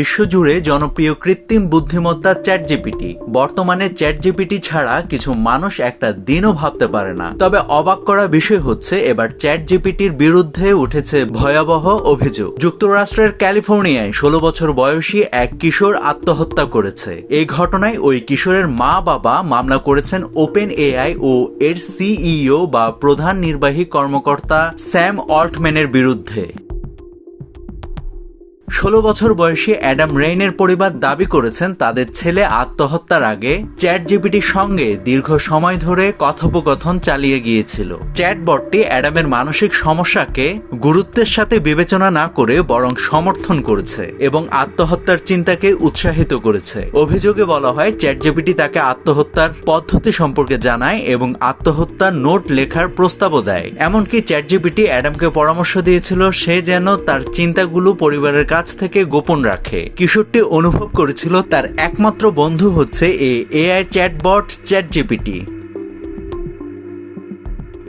বিশ্বজুড়ে জনপ্রিয় কৃত্রিম বুদ্ধিমত্তা চ্যাট জিপিটি বর্তমানে চ্যাট জিপিটি ছাড়া কিছু মানুষ একটা দিনও ভাবতে পারে না। তবে অবাক করা বিষয় হচ্ছে, এবার চ্যাট জিপিটির বিরুদ্ধে উঠেছে ভয়াবহ অভিযোগ। যুক্তরাষ্ট্রের ক্যালিফোর্নিয়ায় ষোলো বছর বয়সী এক কিশোর আত্মহত্যা করেছে। এই ঘটনায় ওই কিশোরের মা বাবা মামলা করেছেন ওপেন এআই ও এর সিইও বা প্রধান নির্বাহী কর্মকর্তা স্যাম অল্টম্যানের বিরুদ্ধে। ষোলো বছর বয়সী অ্যাডাম রেইনের পরিবার দাবি করেছেন তাদের ছেলে আত্মহত্যার আগে চ্যাট জিপিটির সঙ্গে দীর্ঘ সময় ধরে কথোপকথন চালিয়ে গিয়েছিল। চ্যাটবটটি অ্যাডামের মানসিক সমস্যাকে গুরুত্বের সাথে বিবেচনা না করে বরং সমর্থন করেছে এবং আত্মহত্যার চিন্তাকে উৎসাহিত করেছে। অভিযোগে বলা হয় চ্যাট জিপিটি তাকে আত্মহত্যার পদ্ধতি সম্পর্কে জানায় এবং আত্মহত্যার নোট লেখার প্রস্তাবও দেয়। এমনকি চ্যাট জিপিটি অ্যাডামকে পরামর্শ দিয়েছিল, সে যেন তার চিন্তাগুলো পরিবারের কাছ থেকে গোপন রাখে। কিশোরটি অনুভব করেছিল তার একমাত্র বন্ধু হচ্ছে এ এআই চ্যাটবট চ্যাট জিপিটি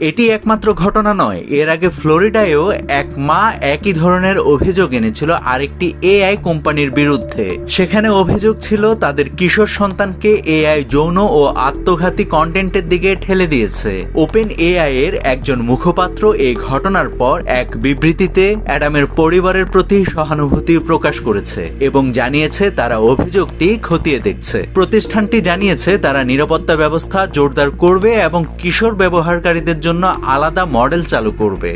এটি একমাত্র ঘটনা নয়। এর আগে ফ্লোরিডায়ও এক মা একই ধরনের অভিযোগ এনেছিল আরেকটি এআই কোম্পানির বিরুদ্ধে। সেখানে অভিযোগ ছিল তাদের কিশোর সন্তানকে এআই যৌন ও আত্মঘাতী কন্টেন্টের দিকে ঠেলে দিয়েছে। ওপেন এআই এর একজন মুখপাত্র এই ঘটনার পর এক বিবৃতিতে অ্যাডামের পরিবারের প্রতি সহানুভূতি প্রকাশ করেছে এবং জানিয়েছে তারা অভিযোগটি খতিয়ে দেখছে। প্রতিষ্ঠানটি জানিয়েছে তারা নিরাপত্তা ব্যবস্থা জোরদার করবে এবং কিশোর ব্যবহারকারীদের জন্য আলাদা মডেল চালু করবে।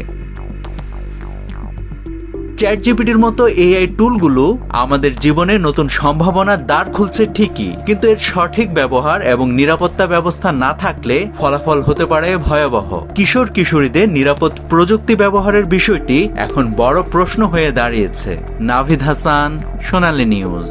চ্যাট জিপিটির মতো এআই টুলগুলো আমাদের জীবনে নতুন সম্ভাবনার দ্বার খুলছে ঠিকই, কিন্তু এর সঠিক ব্যবহার এবং নিরাপত্তা ব্যবস্থা না থাকলে ফলাফল হতে পারে ভয়াবহ। কিশোর কিশোরীদের নিরাপদ প্রযুক্তি ব্যবহারের বিষয়টি এখন বড় প্রশ্ন হয়ে দাঁড়িয়েছে। নাভিদ হাসান, সোনালী নিউজ।